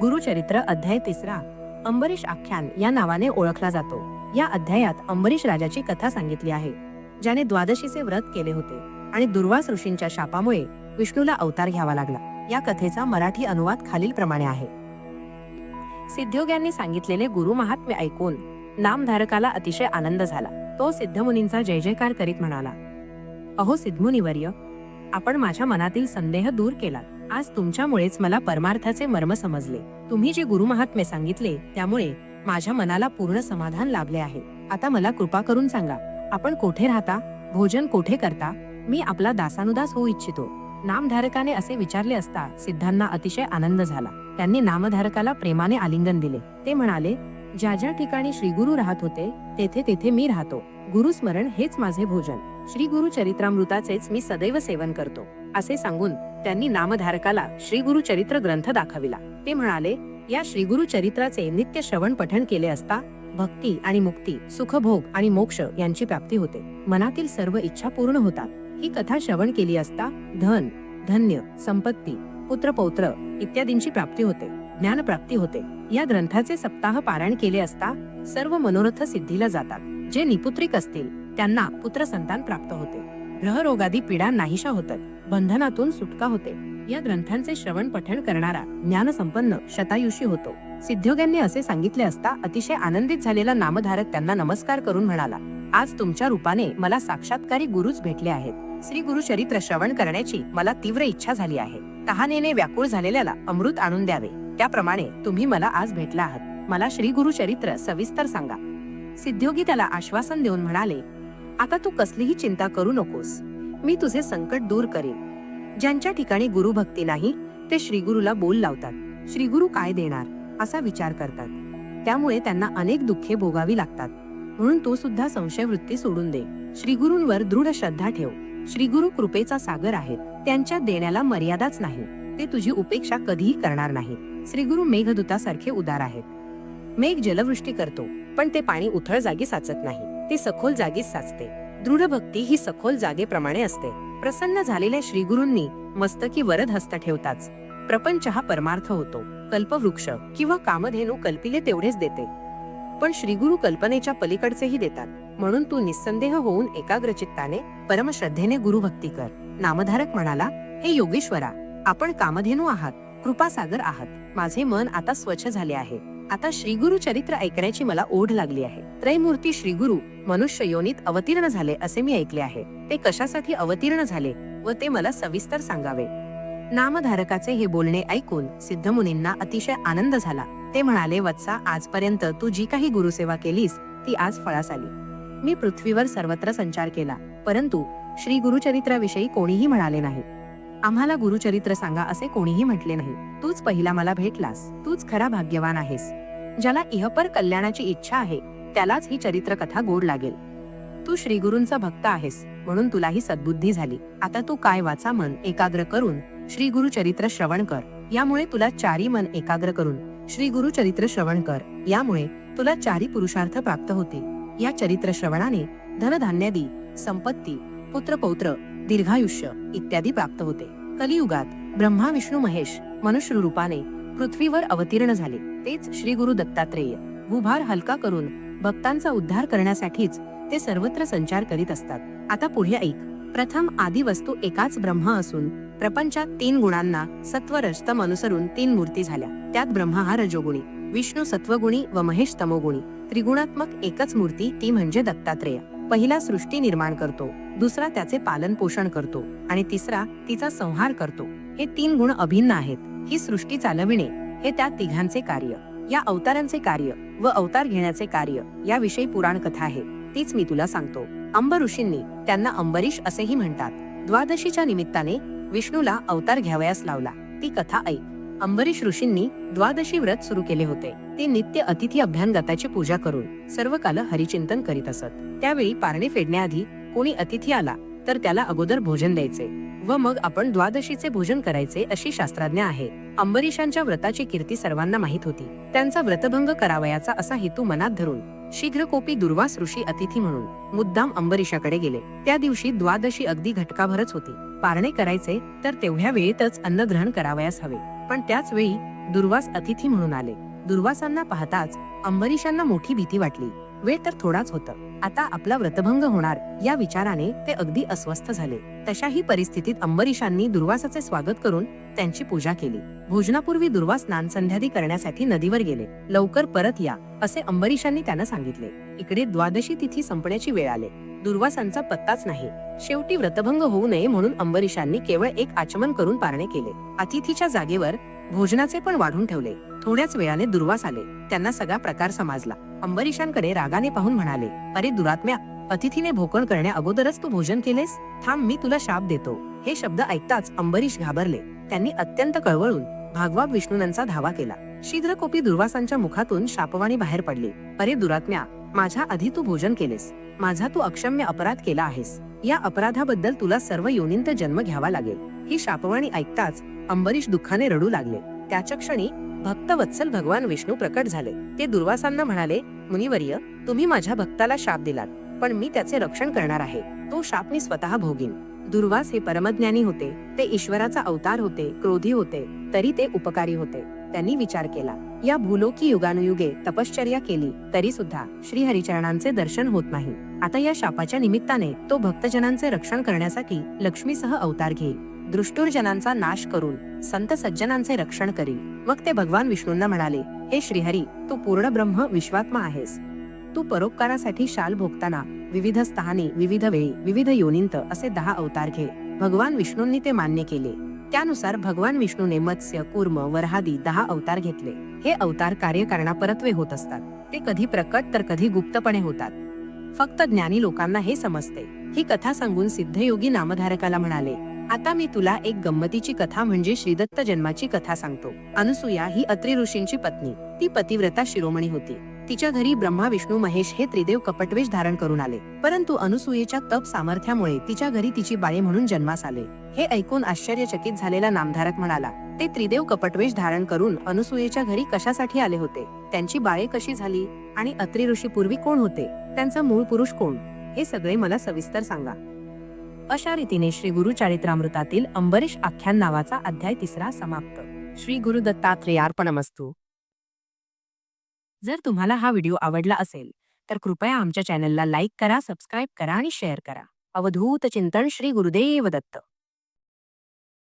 गुरुचरित्र अध्याय तिसरा. अंबरीश आख्यान या नावाने ओळखला जातो. या अध्यायात अंबरीश राजाची कथा सांगितली आहे. ज्याने द्वादशीचे व्रत केले होते आणि दुर्वास ऋषींच्या शापामुळे विष्णूला अवतार घ्यावा लागला. या कथेचा मराठी अनुवाद खालील प्रमाणे आहे. सिद्ध्योग्यांनी सांगितलेले गुरु महात्म्य ऐकून नामधारकाला अतिशय आनंद झाला. तो सिद्धमुनींचा जय जयकार करीत म्हणाला अहो सिद्धमुनिवर्य आपण माझ्या मनातील संदेह दूर केला आज तुमच्यामुळेच मला परमार्थाचे मर्म समजले. तुम्ही जे गुरुमहात्म्य सांगितले त्यामुळे माझ्या मनाला पूर्ण समाधान लाभले आहे. आता मला कृपा करून सांगा आपण कोठे राहता? भोजन कोठे करता? मी आपला दासानुदास होऊ इच्छितो. नामधारकाने असे विचारले असता सिद्धांना अतिशय आनंद झाला. त्यांनी नामधारकाला प्रेमाने आलिंगन दिले. ते म्हणाले ज्या ज्या ठिकाणी श्रीगुरु राहत होते तेथे तेथे मी राहतो. गुरुस्मरण हेच माझे भोजन. श्री गुरु चरित्रामृताचेच मी सदैव सेवन करतो. असे सांगून त्यांनी नामधारकाला श्री गुरु चरित्र ग्रंथ दाखविला. ते म्हणाले या श्री गुरु चरित्राचे नित्य श्रवण पठण केले असता भक्ती आणि मुक्ती सुखभोग आणि मोक्ष यांची प्राप्ती होते. मनातील सर्व इच्छा पूर्ण होतात. ही कथा श्रवण केली असता धन धन्य संपत्ती पुत्र पौत्र इत्यादींची प्राप्ती होते ज्ञान प्राप्ती होते. या ग्रंथाचे सप्ताह पारायण केले असता सर्व मनोरथ सिद्धीला जातात. जे निपुत्रिक असतील त्यांना पुत्र संतान प्राप्त होते. ग्रहरोगादी पीडा नाहीशा होतात. बंधनातून सुटका होते. या ग्रंथांचे श्रवण पठण करणारा ज्ञानसंपन्न शतायुषी होतो. सिद्ध्योग्यांनी असे सांगितले असता अतिशय आनंदित झालेला नामधारक त्यांना नमस्कार करून म्हणाला आज तुमच्या रूपाने मला साक्षात्कारी गुरुच भेटले आहेत. श्री गुरु चरित्र श्रवण करण्याची मला तीव्र इच्छा झाली आहे. तहानेने व्याकुळ झालेल्याला अमृत आणून द्यावे. त्याप्रमाणे तुम्ही मला आज भेटला आहात. मला श्री गुरु चरित्र सविस्तर सांगा. सिद्ध्योगी त्याला आश्वासन देऊन म्हणाले आता तू कसलीही चिंता करू नकोस. मी तुझे संकट दूर करेन. ज्यांच्या ठिकाणी गुरुभक्ती नाही ते श्रीगुरुला बोल लावतात. श्रीगुरु काय देणार? असा विचार करतात. त्यामुळे त्यांना अनेक दुःखे भोगावी लागतात. म्हणून तो सुद्धा संशय वृत्ती सोडून दे. श्रीगुरूंवर दृढ श्रद्धा ठेव. श्रीगुरु कृपेचा सागर आहेत. त्यांच्या देण्याला मर्यादाच नाही. ते तुझी उपेक्षा कधीही करणार नाही. श्रीगुरु मेघदूतासारखे उदार आहेत. मेघ जलवृष्टी करतो पण ते पाणी उथळ जागी साचत नाही. ती सखोल जागीच साचते. दृढ भक्ती ही सखोल जागेप्रमाणे असते. प्रसन्न झालेल्या श्रीगुरूंनी मस्तकी वरद हस्त ठेवताच. प्रपंच हा परमार्थ होतो. कल्पवृक्ष किंवा कामधेनू कल्पिले तेवढेच देते. पण श्रीगुरु कल्पनेच्या पलीकडचेही देतात. म्हणून तू निस्संदेह होऊन एकाग्रचित्ताने परमश्रद्धेने गुरुभक्ती कर. नामधारक म्हणाला हे योगेश्वरा आपण कामधेनू आहात. कृपासागर आहात. माझे मन आता स्वच्छ झाले आहे. आता श्रीगुरु चरित्र ऐकण्याची मला ओढ लागली आहे. त्रैमूर्ती श्रीगुरु मनुष्य योनीत अवतीर्ण झाले असे मी ऐकले आहे. ते कशासाठी अवतीर्ण झाले व ते मला सविस्तर सांगावे. नामधारकाचे हे बोलणे ऐकून सिद्धमुनींना अतिशय आनंद झाला. ते म्हणाले वत्सा आजपर्यंत तू जी काही गुरुसेवा केलीस ती आज फळास आली. मी पृथ्वीवर सर्वत्र संचार केला परंतु श्री गुरुचरित्राविषयी कोणीही म्हणाले नाही. आम्हाला गुरुचरित्र सांगा असे कोणीही म्हटले नाही. तूच पहिला मला भेटलास. तूच खरा भाग्यवान आहेस. ज्याला इहपर कल्याणाची इच्छा आहे त्यालाच ही चरित्र कथा गोड लागेल. तू श्रीगुरूंचा भक्त आहेस म्हणून तुला ही सद्बुद्धी झाली. आता तू काय वाचा मन एकाग्र करून श्री गुरु चरित्र श्रवण कर. यामुळे तुला चारी मन एकाग्र करून श्री गुरु चरित्र श्रवण कर. यामुळे तुला चारी पुरुषार्थ प्राप्त होते या चरित्र श्रवणाने धनधान्यादी संपत्ती पुत्र पौत्र दीर्घायुष्य इत्यादी प्राप्त होते. कलियुगात ब्रह्मा विष्णू महेश मनुष्य रूपाने पृथ्वीवर अवतीर्ण झाले. तेच श्री गुरु दत्तात्रेय. भूभार हलका करून भक्तांचा उद्धार करण्यासाठीच ते सर्वत्र संचार करीत असतात. आता पुढे ऐक. प्रथम आदी वस्तू एकाच ब्रह्म असून प्रपंचात तीन गुणांना सत्व रजतम अनुसरून तीन मूर्ती झाल्या. त्यात ब्रह्मा हा रजोगुणी विष्णू सत्वगुणी व महेश तमोगुणी. त्रिगुणात्मक एकच मूर्ती ती म्हणजे दत्तात्रेय. पहिला सृष्टी निर्माण करतो दुसरा त्याचे पालन पोषण करतो आणि तिसरा तिचा संहार करतो. हे तीन गुण अभिन्न आहेत. ही सृष्टी चालविणे हे त्या तिघांचे कार्य या अवतारांचे कार्य व अवतार घेण्याचे कार्य याविषयी पुराण कथा आहे. तीच मी तुला सांगतो. अंब ऋषींनी त्यांना अंबरीश असेही म्हणतात. द्वादशीच्या निमित्ताने विष्णूला अवतार घ्यावयास लावला. ती कथा ऐक. अंबरीश ऋषींनी द्वादशी व्रत सुरू केले होते. ते नित्य अतिथी अभ्यानदाताची पूजा करून सर्व काल हरिचिंतन करीत असत. त्यावेळी पारणे फेडण्याआधी कोणी अतिथी आला तर त्याला अगोदर भोजन द्यायचे व मग आपण द्वादशीचे भोजन करायचे अशी शास्त्रज्ञ आहे. अंबरीशांच्या व्रताची कीर्ती सर्वांना माहीत होती. त्यांचा व्रतभंग करावयाचा असा हेतू मनात धरून शीघ्रकोपी दुर्वास ऋषी अतिथी म्हणून मुद्दाम अंबरीशाकडे गेले. त्या दिवशी द्वादशी अगदी घटकाभरच होती. पारणे करायचे तर तेवढ्या वेळेतच अन्न ग्रहण करावयास हवे. पण त्याच वेळी दुर्वास अतिथी म्हणून आले. दुर्वासांना पाहताच अंबरीशांना मोठी भीती वाटली. वेळ तर थोडाच होता. आता आपला व्रतभंग होणार या विचाराने ते अगदी अस्वस्थ झाले. तशाही परिस्थितीत अंबरीशांनी दुर्वासाचे स्वागत करून त्यांची पूजा केली. भोजनापूर्वी दुर्वास स्नान संध्यादी करण्यासाठी नदीवर गेले. लवकर परत या असे अंबरीशांनी त्यांना सांगितले. इकडे द्वादशी तिथी संपण्याची वेळ आले. दुर्वासांचा पत्ताच नाही. शेवटी व्रतभंग होऊ नये म्हणून अंबरीशांनी केवळ एक आचमन करून पारणे केले. अतिथीच्या जागेवर भोजनाचे पण वाढून ठेवले. थोड्याच वेळाने दुर्वास आले. त्यांना सगळा प्रकार समजला. अंबरीशांकडे रागाने पाहून म्हणाले अरे दुरात्म्या अतिथीने भोकण करण्या अगोदरच तू भोजन केलेस? थांब मी तुला शाप देतो. हे शब्द ऐकताच अंबरीश घाबरले. त्यांनी अत्यंत कळवळून भागवा विष्णूंचा धावा केला. शीघ्रकोपी दुर्वासांच्या मुखातून शापवाणी बाहेर पडली. अरे दुरात्म्या माझ्या आधी तू भोजन केलेस. माझा तू अक्षम्य अपराध केला आहेस. या अपराधाबद्दल तुला सर्व योनिंत जन्म घ्यावा लागेल. ही शापवाणी ऐकताच अंबरीश दुःखाने रडू लागले. त्याच्या क्षणी भक्त वत्सल भगवान विष्णू प्रकट झाले. ते दुर्वासांना म्हणाले मुनिवर्य तुम्ही माझ्या भक्ताला शाप दिलात पण मी त्याचे रक्षण करणार आहे. तो शाप मी स्वतः भोगीन. दुर्वास हे परमज्ञानी होते. ते ईश्वराचा अवतार होते क्रोधी होते तरी ते उपकारी होते. त्यांनी विचार केला. या भूलोकी युगानुयुगे तपश्चर्या केली तरी सुद्धा श्री हरिचरणांचे दर्शन होत नाही. आता या शापाच्या निमित्ताने तो भक्तजनांचे रक्षण करण्यासाठी लक्ष्मीसह अवतार घेईल. दृष्टुरजनांचा नाश करून संत सज्जनांचे रक्षण करील मग ते भगवान विष्णूंना म्हणाले हे श्रीहरी तू पूर्ण ब्रह्म विश्वात्मा आहेस. तू परोपकारासाठी शाल भोगताना विविध स्थाने विविध वेळी विविध योनिंत असे दहा अवतार घे. भगवान विष्णूंनी ते मान्य केले. त्यानुसार भगवान विष्णूने मत्स्य कुर्म वरहादी दहा अवतार घेतले. हे अवतार कार्यकारणा परत्वे होत असतात. ते कधी प्रकट तर कधी गुप्तपणे होतात. फक्त ज्ञानी लोकांना हे समजते. ही कथा सांगून सिद्धयोगी नामधारकाला म्हणाले आता मी तुला एक गंमतीची कथा म्हणजे श्रीदत्त जन्माची कथा सांगतो. अनुसूया ही अत्रि ऋषींची पत्नी. ती पतिव्रता शिरोमणी होती. तिच्या घरी ब्रह्मा विष्णू महेश हे त्रिदेव कपटवेश धारण करून आले. परंतु अनुसूयेच्या तप सामर्थ्यामुळे तिच्या घरी तिची बाळे म्हणून जन्मास आले. हे ऐकून आश्चर्यचकित झालेला नामधारक म्हणाला ते त्रिदेव कपटवेश धारण करून अनुसूयेच्या घरी कशासाठी आले होते? त्यांची बाळे कशी झाली? आणि अत्रि ऋषी पूर्वी कोण होते? त्यांचा मूळ पुरुष कोण? हे सगळे मला सविस्तर सांगा. अशा रीतीने श्री गुरु चारित्रामृतातील अंबरीश आख्यान नावाचा अध्याय तिसरा समाप्त. श्री गुरु दत्तात्रेयार्पणमस्तू जर तुम्हाला हा व्हिडिओ आवडला असेल तर कृपया आमच्या चॅनलला लाईक करा सबस्क्राईब करा आणि शेअर करा. अवधूत चिंतन श्री गुरुदेव दत्त.